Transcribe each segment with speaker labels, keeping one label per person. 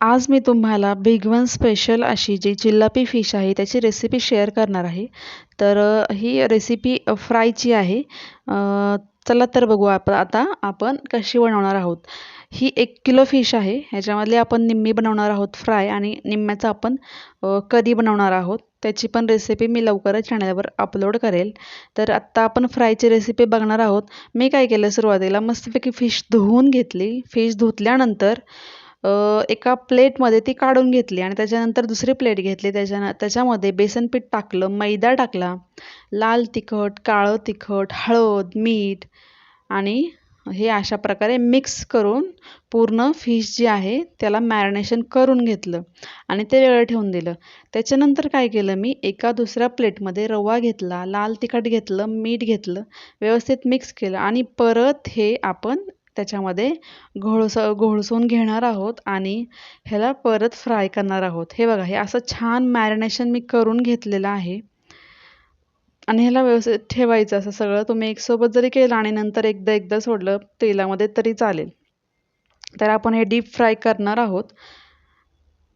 Speaker 1: आज मी तुम्हाला big one special अशी जी जिल्लापी फिश आहे त्याची रेसिपी शेअर करणार आहे. तर ही रेसिपी फ्रायची आहे. चला तर बघू आपण आता आपण कशी बनवणार आहोत. ही एक किलो फिश आहे ह्याच्यामधली आपण निम्मी बनवणार आहोत फ्राय आणि निम्म्याचं आपण कधी बनवणार आहोत त्याची पण रेसिपी मी लवकरच चॅनलवर अपलोड करेल. तर आत्ता आपण फ्रायची रेसिपी बघणार आहोत. मी काय केलं सुरुवातीला मस्तपैकी फिश धुवून घेतली. फिश धुतल्यानंतर एका प्लेटमध्ये ती काढून घेतली आणि त्याच्यानंतर दुसरी प्लेट घेतली. त्याच्या त्याच्यामध्ये बेसन पीठ टाकलं मैदा टाकला लाल तिखट काळं तिखट हळद मीठ आणि हे अशा प्रकारे मिक्स करून पूर्ण फिश जी आहे त्याला मॅरिनेशन करून घेतलं आणि ते वेगळं ठेवून दिलं. त्याच्यानंतर काय केलं मी एका दुसऱ्या प्लेटमध्ये रवा घेतला लाल तिखट घेतलं मीठ घेतलं व्यवस्थित मिक्स केलं आणि परत हे आपण त्याच्यामध्ये घोळस घोळसून घेणार आहोत आणि ह्याला परत फ्राय करणार आहोत. हे बघा हे असं छान मॅरिनेशन मी करून घेतलेलं आहे. आणि ह्याला व्यवस्थित ठेवायचं असं सगळं. तुम्ही एकसोबत जरी केलं आणि नंतर एकदा एकदा सोडलं तेलामध्ये तरी चालेल. तर आपण हे डीप फ्राय करणार आहोत.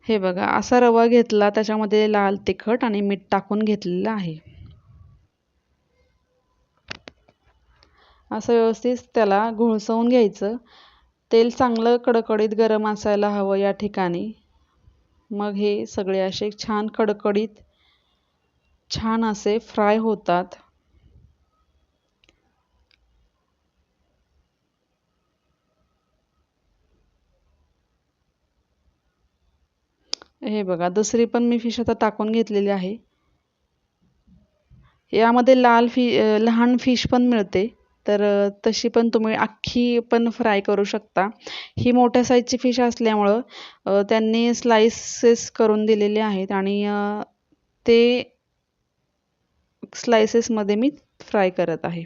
Speaker 1: हे बघा असा रवा घेतला त्याच्यामध्ये लाल तिखट आणि मीठ टाकून घेतलेलं आहे. असं व्यवस्थित त्याला घोळसवून घ्यायचं. तेल चांगलं कडकडीत गरम असायला हवं या ठिकाणी. मग हे सगळे असे छान कडकडीत छान असे फ्राय होतात. हे बघा दुसरी पण मी फिश आता टाकून घेतलेली आहे. यामध्ये लाल फि लहान फिश पण मिळते. तर तशी पण तुम्ही अख्खी पण फ्राय करू शकता. ही मोठ्या साईजची फिश असल्यामुळं त्यांनी स्लाइसेस करून दिलेले आहेत आणि ते स्लायसेसमध्ये मी फ्राय करत आहे.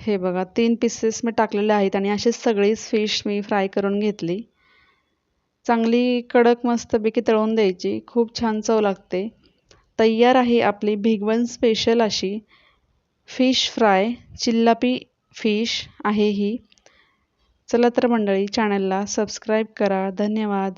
Speaker 1: हे बघा तीन पीसेस मी टाकलेले आहेत आणि अशीच सगळीच फिश मी फ्राय करून घेतली. चांगली कडक मस्तपैकी तळून द्यायची. खूप छान चव लागते. तयार आहे आपली भिगवण स्पेशल अशी. फिश फ्राय चिल्लापी फिश आहे ही. चला तर मंडळी चॅनलला सबस्क्राईब करा. धन्यवाद.